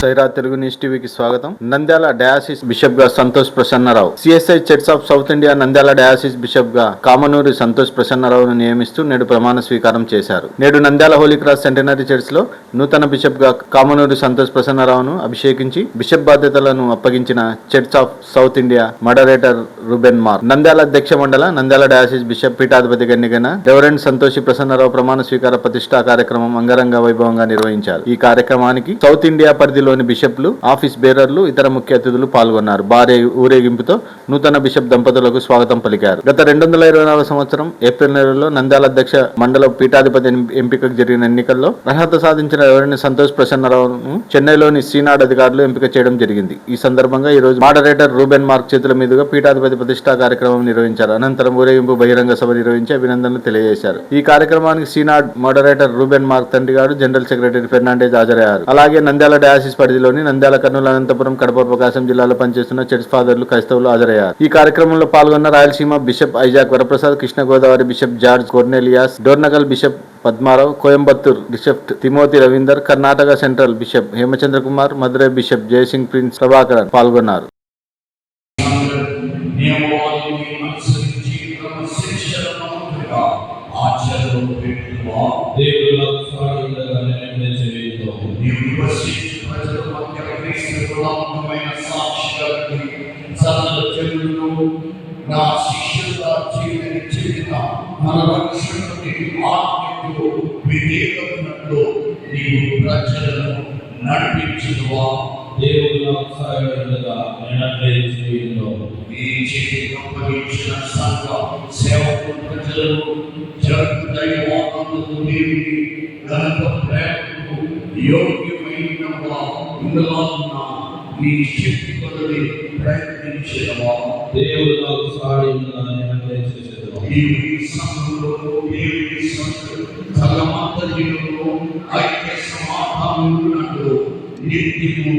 Sye Raa Telugu news టీవీకి స్వాగతం. Nandyal diocese బిషప్గా Santosh Prasannarao. CSI Church of South India Nandyal diocese బిషప్గా Kamanuri Santosh ప్రసన్నరావును నియమిస్తూ నేడు ప్రమాణ స్వీకారం చేశారు. నేడు నంద్యాల హోలీ క్రాస్ సెంటనరీ చర్చ్లో నూతన బిషప్గా కామనూరి సంతోష్ ప్రసన్నరావును అభిషేకించి బిషప్ బాధ్యతలను అప్పగించిన Church of South India moderator Reuben Mark. Nandyal అధ్యక్ష మండల నంద్యాల డయాసిస్ బిషప్ పీఠాధిపతి ఎన్నికైన రెవరెండ్ సంతోషి ప్రసన్నరావు ప్రమాణ స్వీకార ప్రతిష్టా కార్యక్రమం అంగరంగ వైభవంగా నిర్వహించారు. ఈ కార్యక్రమానికి సౌత్ ఇండియా పరిధిలో పరిధిలోని బిషప్లు ఆఫీస్ బేరర్లు ఇతర ముఖ్య అతిథులు పాల్గొన్నారు. భారీ ఊరేగింపుతో నూతన బిషప్ దంపతులకు స్వాగతం పలికారు. గత రెండు వందల ఇరవై నాలుగు సంవత్సరం ఏప్రిల్ నెలలో నంద్యాల అధ్యక్ష మండల పీఠాధిపతి ఎంపికకు జరిగిన ఎన్నికల్లో అర్హత సాధించిన ఎవరిని సంతోష్ ప్రసన్నరావును చెన్నైలోని సీనాడ్ అధికారులు ఎంపిక చేయడం జరిగింది. ఈ సందర్భంగా ఈ రోజు మోడరేటర్ రూబెన్ మార్క్ చేతుల మీదుగా పీఠాధిపతి ప్రతిష్టా కార్యక్రమం నిర్వహించారు. అనంతరం ఊరేగింపు బహిరంగ సభ నిర్వహించి అభినందనలు తెలియజేశారు. ఈ కార్యక్రమానికి సీనాడ్ మోడరేటర్ రూబెన్ మార్క్ తండ్రి గారు జనరల్ సెక్రటరీ ఫెర్నాండేజ్ హాజరయ్యారు. అలాగే నంద్యాల డయాసిస్ పరిధిలోని నంద్యాల కర్నూలు అనంతపురం కడప ప్రకాశం జిల్లాలో పనిచేస్తున్న చర్చ్ ఫాదర్లు క్రైస్తవులు హాజరయ్యారు. ఈ కార్యక్రమంలో పాల్గొన్న Rayalaseema bishop Isaac Varaprasad Krishna Godavari bishop George Cornelius Dornakal bishop Padmarao Coimbatore bishop Timothy Ravinder Karnataka central bishop Hemachandra Kumar Madurai bishop Jayasingh Prince Prabhakaran పాల్గొన్నారు. సాగిగా నిర్ణయించలేదు నీవు నివసించు ప్రజల మధ్య క్రీస్తు గుణాత్మకమైన సాక్షిగా సరళ చెరువులు నా శిష్యులుగా చేయని చెప్పిన మన రక్షకుని ఆత్మకు విధేయమైనట్లు నీవు ప్రజలను నడిపించువా దేవుడు సాగిగా నిర్ణయించలేదు ఈ చేతికి అప్పగించిన సంఘ ఇందులో ఉన్న నీ శక్తి కొలది ప్రయత్నించేవా దేవుడు ఈ దేవుని సంఘం సగమంతరిలో ఐక్య నిత్యము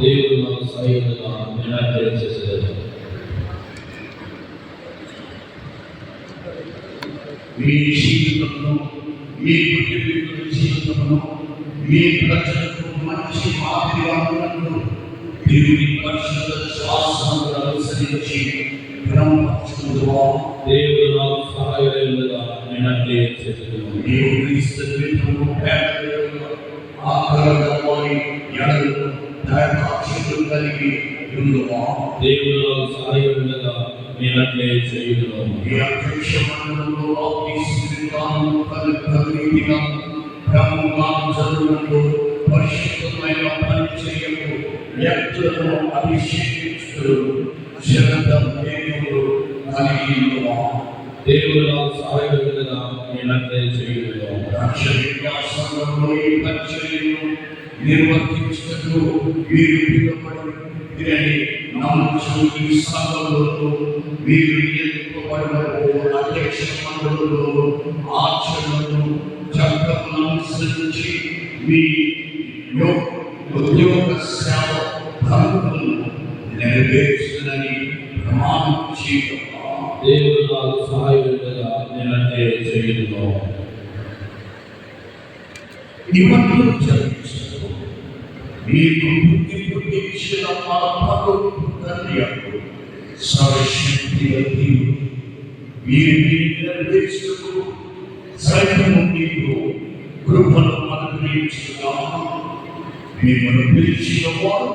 దేవుడు సాగిగా నిర్ణయించలేదు మీ జీవితంలో మీ జీవితంలో మీ ప్రజలకు మంచి మాదిరిగా ఉన్నట్లు దేవుని పరిశుద్ధ శాసనములు అనుసరించి క్రమపరుచుకుందువా దేవుడు సాగిగా నిర్ణయించలేదు నీవు క్రీస్తు విధము పేదలకు ఆకరణ ఎడలు దైవాక్షులు కలిగి ఉందువా దేవుడు సాగిగా నిర్ణయించలేదు ఈ అధ్యక్ష మండలంలో ఆఫీసులను కలిగిన చదువులు పరిశుద్ధమైన పరిచయము వ్యక్తులను అభిషేకిస్తూ శరదం దేవుడు కలిగి. దేవుడు సాగిగా నిర్ణయించలేదు రక్ష విన్యాసంలో ఈ పరిచర్యను నిర్వర్తించుటకు మీరు పిలువబడి నమ్ముచు ఈ సభలో మీరు ఎన్నుకోబడిన అధ్యక్ష మండలిలో ఆచరణను చట్టమును అనుసరించి మీ ఉద్యోగ సేవ ధర్మమును నెరవేర్చునని ప్రమాణం దేవుడు నాకు సహాయకుడిగా నిర్ణయించలేదు ఇవన్నీ జరిగించదు మీకు బుద్ధి ఇచ్చిన పాపకు తండ్రి సర్వశక్తి మీరు నెరవేర్చుటకు సైతము మీకు కృపను అనుగ్రహించుగా మిమ్మల్ని పిలిచిన వాడు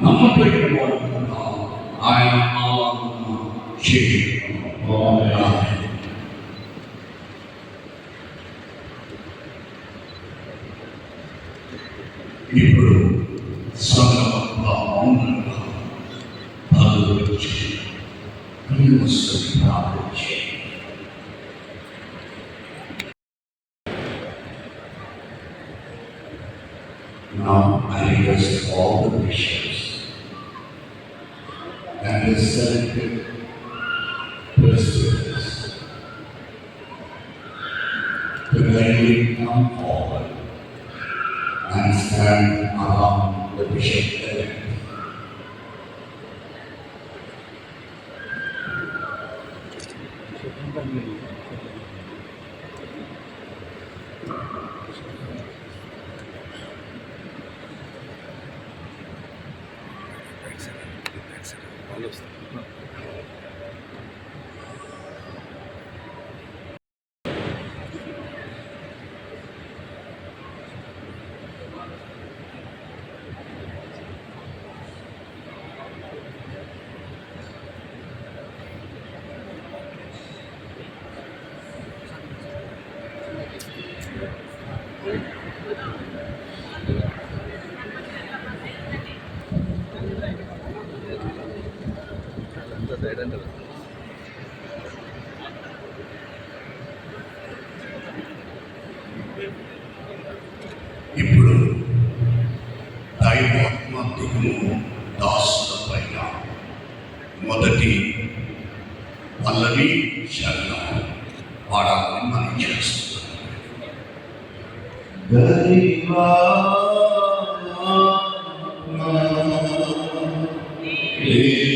నమ్మకైన వాడు కనుక ఆయన ఆరాధన చేయడం ఇప్పుడు సంగమ మౌనంగా ఆలోచించి Now I request all the bishops and the selected presbyters to kindly come forward and stand around the bishop elect. Amen.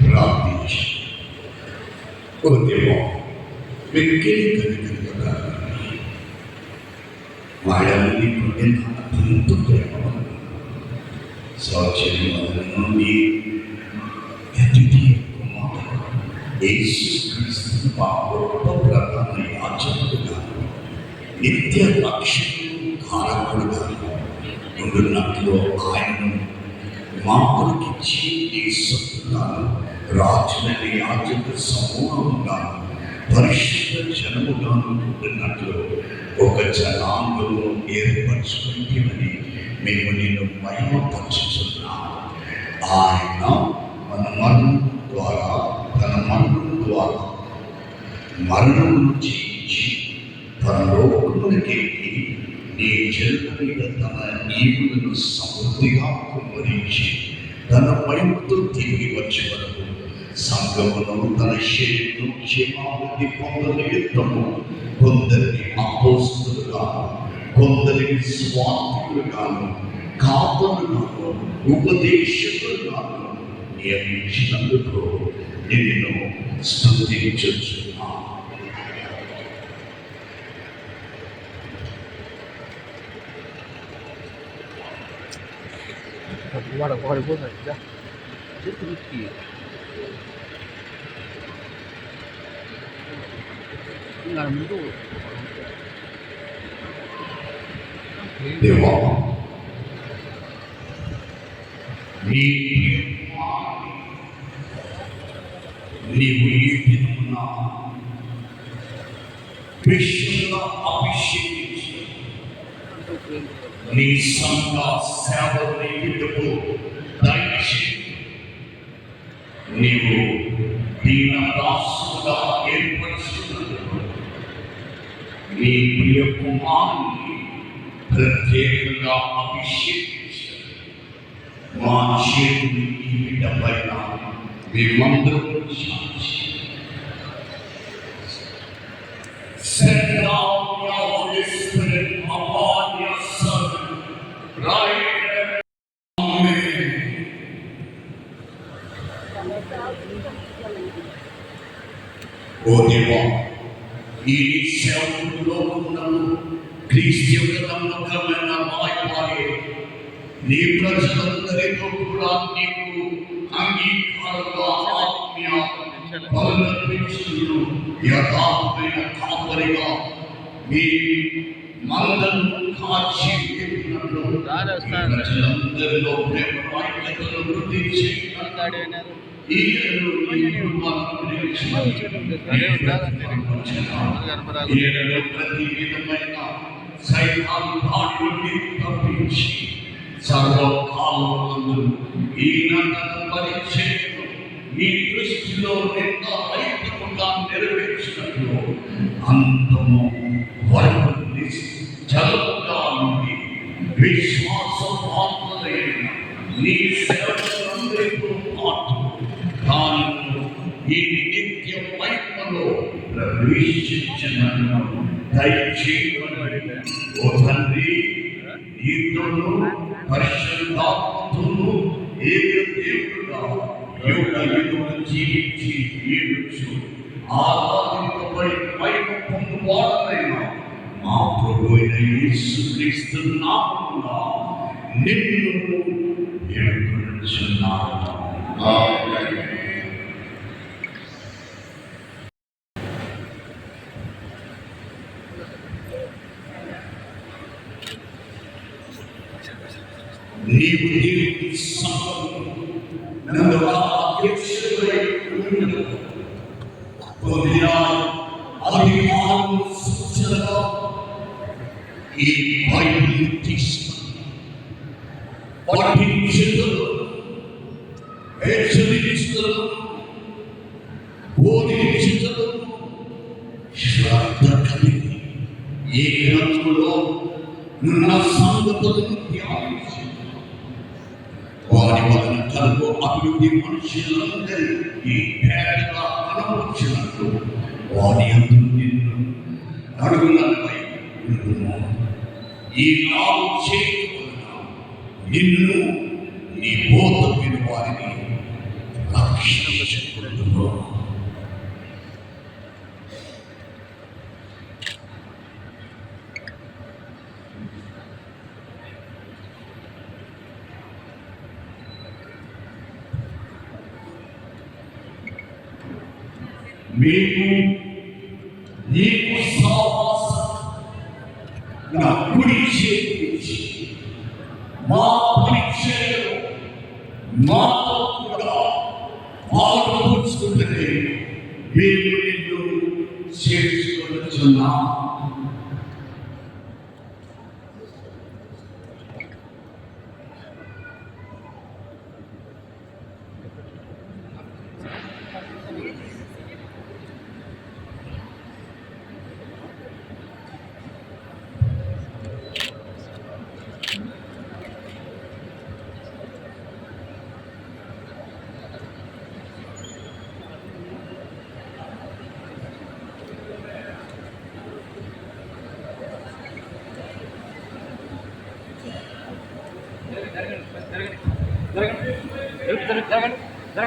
ప్రార్థించి. ఓ దేవా మిక్కిలి వాళ్ళని వాడని పుట్టిన అత్యంత ప్రేమ సౌచర్యముల నుండి అద్వితీయ మా గొప్ప ప్రధాన యాచకుడుగా నిత్య లక్ష్యం మాకునికిచ్చి కొరకిచ్చి నీ సొత్తుగాను రాజులని యాజక సమూహంగా పరిశుద్ధ జనముగాను ఉంటున్నట్లు ఒక జనాంగము ఏర్పరచుకుంటేమని మేము నిన్ను మహిమపరచుచున్నాం ఆయన మన మరణం ద్వారా తన మరణం ద్వారా మరణం నుంచి తన లోకములకి నీ జన్మ మీద తన ఈవులను సమృద్ధిగా కుమ్మరించి తన మహిమతో తిరిగి వచ్చే వరకు సంగమును తన శరీరం క్షేమాభివృద్ధి పొందని యుద్ధము కొందరిని అపోస్తులుగా కొందరిని స్వార్థులుగాను కాపలుగాను ఉపదేశకులుగాను నియమించినందుకు నిన్ను స్థుతించుచున్నాను Guarda, guarda, guarda, já. Deixa eu aqui. Enggak mundur. దేవా నీ నీవు ఈ దినమున విశ్వంగా అభిషేకించి నీ సంఘ సేవ ప్రియ కుమారుని ప్రత్యేకంగా అభిషేకించారు మా చేతుని ఈ బిడ్డ పైన మేమందరం సాక్షి Send down your Holy Spirit upon your Son, right now. Amen. ఓ దేవా ఈ సేవకుల్లో ప్రజలందరితో కూడా నీకు అంగీకారంగా ఆత్మీయ బలర్పించును యథార్థమైన కాపరిగా మీ మందను కాచి వేపినట్లు ప్రజలందరిలో ప్రేమ ఐక్యతను వృద్ధి చేయగలగాడు ఈ ప్రతి విధమైన సైతాను దాడి నుండి తప్పించి సర్వకాలమందు ఈ నటన పరిచయం మీ దృష్టిలో ఎంత రైతుగా నెరవేర్చినట్లు అంతము వరకు చదువుగా నుండి విశ్వాసపాత్రులైన నీ సేవకులందరితో పాటు తాను ఈ నిత్య మహిమలో ప్రవేశించినను దయచేయమని. ఓ తండ్రి నీతోను పరిశుద్ధాత్మతోను ఏక దేవుడుగా యుగ యుగము జీవించి ఏడుచు ఆరాధింపబడి మహిమ పొందువాడనైన మా ప్రభు అయిన యేసుక్రీస్తు నామమున నిన్ను వేడుకొనుచున్నాను ఆమేన్ He would give something. Then the Lord gives away For they are articles to the Lord in Bible teaching. What he children, actually children, holy children, Shraddha Kabir. Ye Granth Lord, Nuna Sangatha Dhyan Shri. కలుగు అభివృద్ధి మనుషులందరి ఈ పేదగా వారి అందు నిన్ను అడుగులపై ఈ నాలు చేయవలన నిన్ను నీ బోధ విని వారిని శక్తులు మీకు నీకు సావాసం నా కుడి చేతి మా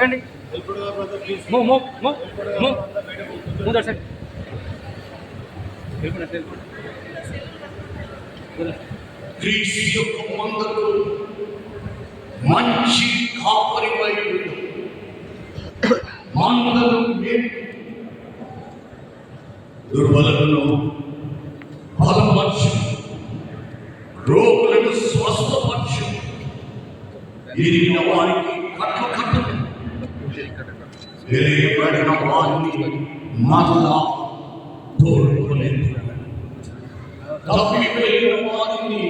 జరగండి move move move move move that side. క్రీస్తు యొక్క మందకు మంచి కాపరి మందలు తెలియబడిన వారిని మరలా తోడుకోలేదు తప్పిపోయిన వారిని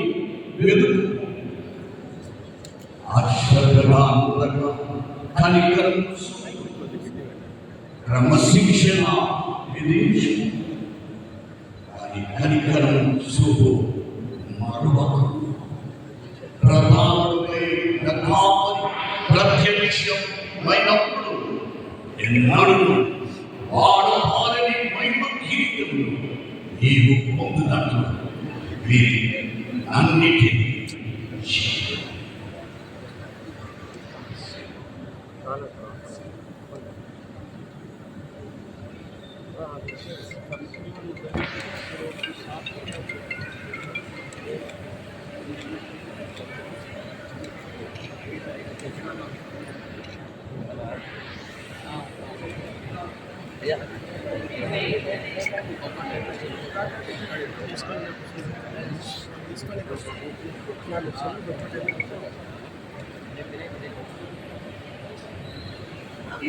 వెతుకు అక్షరగా కనికరం క్రమశిక్షణ విధించు కనికరం நாடுகள் வாட பாடலை மகிழ்வு கீழ்த்து நீவு பொங்கு தட்டுவது வீதி நன்றிக்கு Thank you.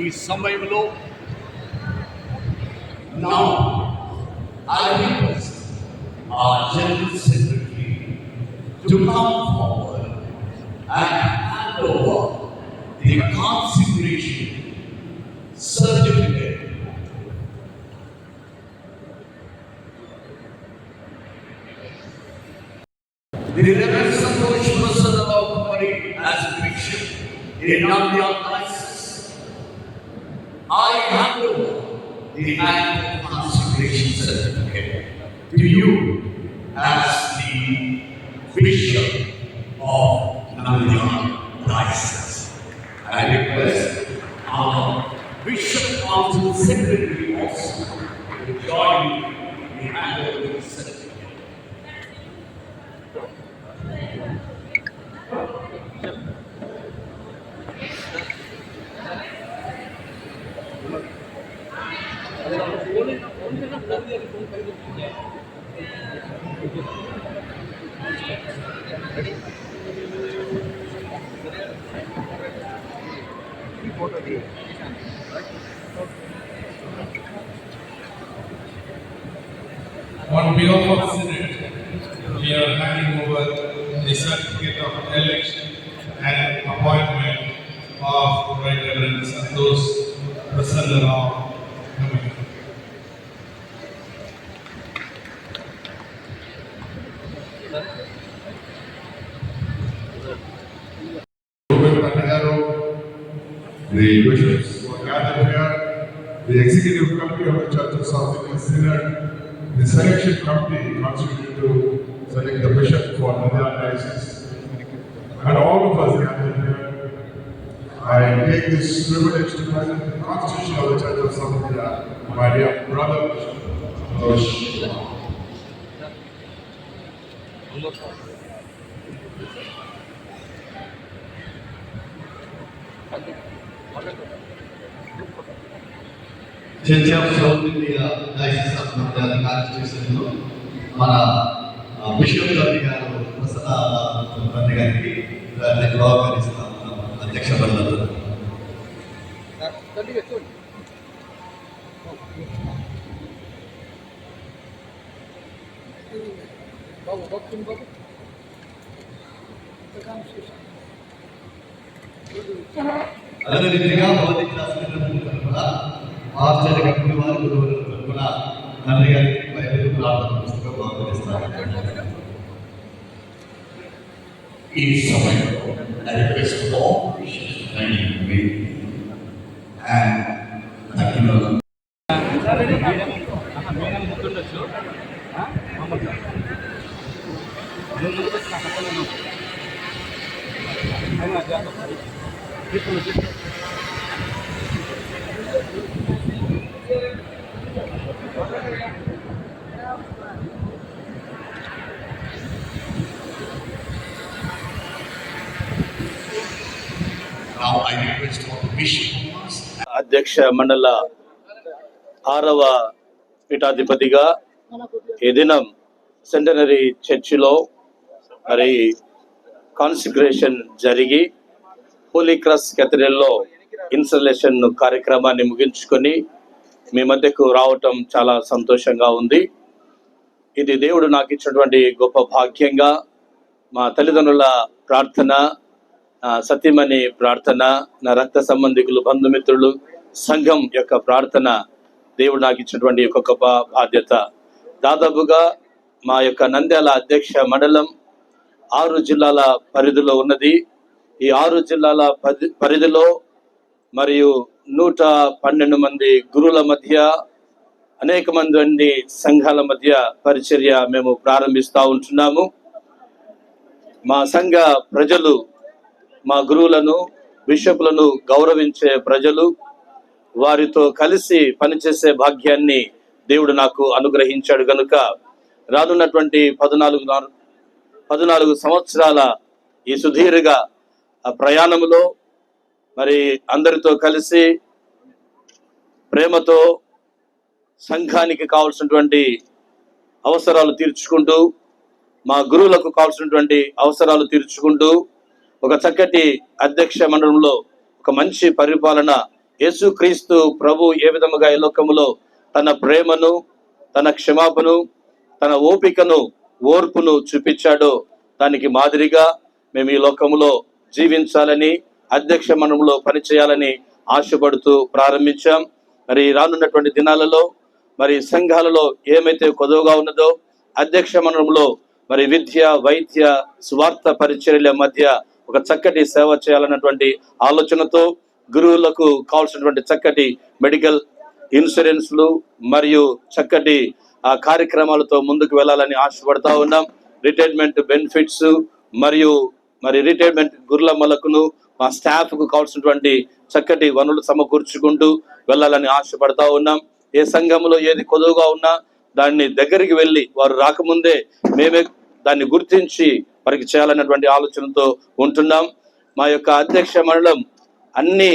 ఈ సమయంలో నా I request our General Secretary to come The relevance of which person about Mary as fiction need not be of crisis. I hand the act of consecration to you as On behalf of the Senate, we are handing over the certificate of election and appointment of Right Reverend Santosh Prasanna Rao the bishops who are gathered here, the executive committee of the Church of South Indian Synod, the selection committee constituted to select the bishop for Nadiya diocese, and all of us gathered here. I take this privilege to present the constitution of the Church of South India, my dear brother Church of South India diocese of Nandyal కాన్స్టిట్యూషన్లో మన ఆ, bishop గారి గారు ప్రసన్న పండి గారికి దాన్ని బహుకరిస్తాం అధ్యక్ష బంధువులు అదే రీతిగా భౌతిక శాస్త్రం తరఫున ఆశ్చర్య కమిటీ వారి గురువుల తరఫున తండ్రి గారికి బైబిల్ ప్రార్థన పుస్తకం బహుకరిస్తారు ఈ సమయంలో I అధ్యక్ష మండల ఆరవ పీఠాధిపతిగా ఈ దినం సెంటనరీ చర్చిలో మరి కాన్సిక్రేషన్ జరిగి హోలీ క్రాస్ కెథడ్రల్లో ఇన్స్టలేషన్ కార్యక్రమాన్ని ముగించుకొని మీ మధ్యకు రావటం చాలా సంతోషంగా ఉంది. ఇది దేవుడు నాకు ఇచ్చినటువంటి గొప్ప భాగ్యంగా మా తల్లిదండ్రుల ప్రార్థన ఆ, సతీమణి ప్రార్థన నా రక్త సంబంధికులు బంధుమిత్రులు సంఘం యొక్క ప్రార్థన దేవుడు నాకు ఇచ్చినటువంటి ఒక గొప్ప బాధ్యత. దాదాపుగా మా యొక్క నంద్యాల అధ్యక్ష మండలం ఆరు జిల్లాల పరిధిలో ఉన్నది. ఈ ఆరు జిల్లాల పరిధిలో మరియు నూట పన్నెండు మంది గురువుల మధ్య అనేక మంది సంఘాల మధ్య పరిచర్య మేము ప్రారంభిస్తూ ఉంటున్నాము. మా సంఘ ప్రజలు మా గురువులను బిషపులను గౌరవించే ప్రజలు వారితో కలిసి పనిచేసే భాగ్యాన్ని దేవుడు నాకు అనుగ్రహించాడు గనుక రానున్నటువంటి పద్నాలుగు పద్నాలుగు సంవత్సరాల ఈ సుదీర్ఘ ప్రయాణంలో ప్రయాణములో మరి అందరితో కలిసి ప్రేమతో సంఘానికి కావాల్సినటువంటి అవసరాలు తీర్చుకుంటూ మా గురువులకు కావాల్సినటువంటి అవసరాలు తీర్చుకుంటూ ఒక చక్కటి అధ్యక్ష మండలంలో ఒక మంచి పరిపాలన. యేసుక్రీస్తు ప్రభు ఏ విధముగా ఈ లోకములో తన ప్రేమను తన క్షమాపణను తన ఓపికను ఓర్పును చూపించాడో దానికి మాదిరిగా మేము ఈ లోకములో జీవించాలని అధ్యక్ష మండలంలో పనిచేయాలని ఆశపడుతూ ప్రారంభించాం. మరి రానున్నటువంటి దినాలలో మరి సంఘాలలో ఏమైతే కొదవగా ఉన్నదో అధ్యక్ష మండలంలో మరి విద్య వైద్య స్వార్థ పరిచర్యల మధ్య ఒక చక్కటి సేవ చేయాలన్నటువంటి ఆలోచనతో గురువులకు కావాల్సినటువంటి చక్కటి మెడికల్ ఇన్సూరెన్స్లు మరియు చక్కటి కార్యక్రమాలతో ముందుకు వెళ్ళాలని ఆశపడతా ఉన్నాం. రిటైర్మెంట్ బెనిఫిట్స్ మరియు మరి రిటైర్మెంట్ గుర్లమ్మలకును మా స్టాఫ్కు కావాల్సినటువంటి చక్కటి వనరులు సమకూర్చుకుంటూ వెళ్ళాలని ఆశపడతా ఉన్నాం. ఏ సంఘంలో ఏది కొదువుగా ఉన్నా దాన్ని దగ్గరికి వెళ్ళి వారు రాకముందే మేమే దాన్ని గుర్తించి వారికి చేయాలన్నటువంటి ఆలోచనతో ఉంటున్నాం. మా యొక్క అధ్యక్ష మండలం అన్ని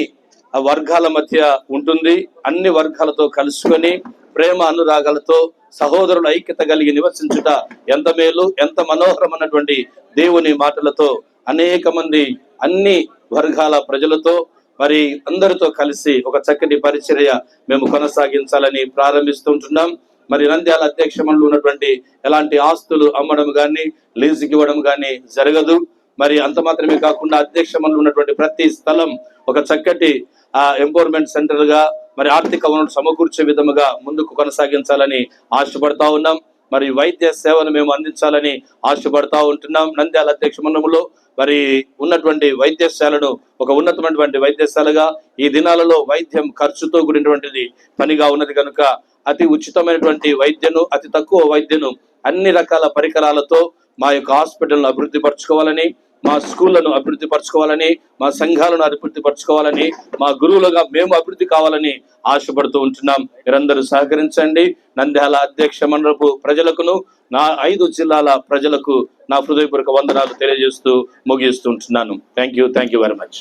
వర్గాల మధ్య ఉంటుంది. అన్ని వర్గాలతో కలుసుకొని ప్రేమ అనురాగాలతో సహోదరుల ఐక్యత కలిగి నివసించుట ఎంత మేలు ఎంత మనోహరమైనటువంటి దేవుని మాటలతో అనేక మంది అన్ని వర్గాల ప్రజలతో మరి అందరితో కలిసి ఒక చక్కటి పరిచర్య మేము కొనసాగించాలని ప్రారంభిస్తుంటున్నాం మరి నంద్యాల అధ్యక్ష మండలి ఉన్నటువంటి ఎలాంటి ఆస్తులు అమ్మడం కానీ లీజుకి ఇవ్వడం కానీ జరగదు. మరి అంత మాత్రమే కాకుండా అధ్యక్ష మండలి ఉన్నటువంటి ప్రతి స్థలం ఒక చక్కటి ఎంపవర్మెంట్ సెంటర్గా మరి ఆర్థిక వనరులు సమకూర్చే విధముగా ముందుకు కొనసాగించాలని ఆశపడతా ఉన్నాం. మరి వైద్య సేవను మేము అందించాలని ఆశపడతా ఉంటున్నాం. నంద్యాల అధ్యక్ష మండలంలో మరి ఉన్నటువంటి వైద్యశాలను ఒక ఉన్నతమైనటువంటి వైద్యశాలగా ఈ దినాలలో వైద్యం ఖర్చుతో కూడినటువంటిది పనిగా ఉన్నది కనుక అతి ఉచితమైనటువంటి వైద్యను అతి తక్కువ వైద్యను అన్ని రకాల పరికరాలతో మా యొక్క హాస్పిటల్ను అభివృద్ధి పరచుకోవాలని మా స్కూళ్ళను అభివృద్ధి పరచుకోవాలని మా సంఘాలను అభివృద్ధి పరచుకోవాలని మా గురువులుగా మేము అభివృద్ధి కావాలని ఆశపడుతూ ఉంటున్నాం. మీరందరూ సహకరించండి. నంద్యాల అధ్యక్ష మండలపు ప్రజలకును నా ఐదు జిల్లాల ప్రజలకు నా హృదయపూర్వక వందనాలు తెలియజేస్తూ ముగిస్తుంటున్నాను thank you thank you very much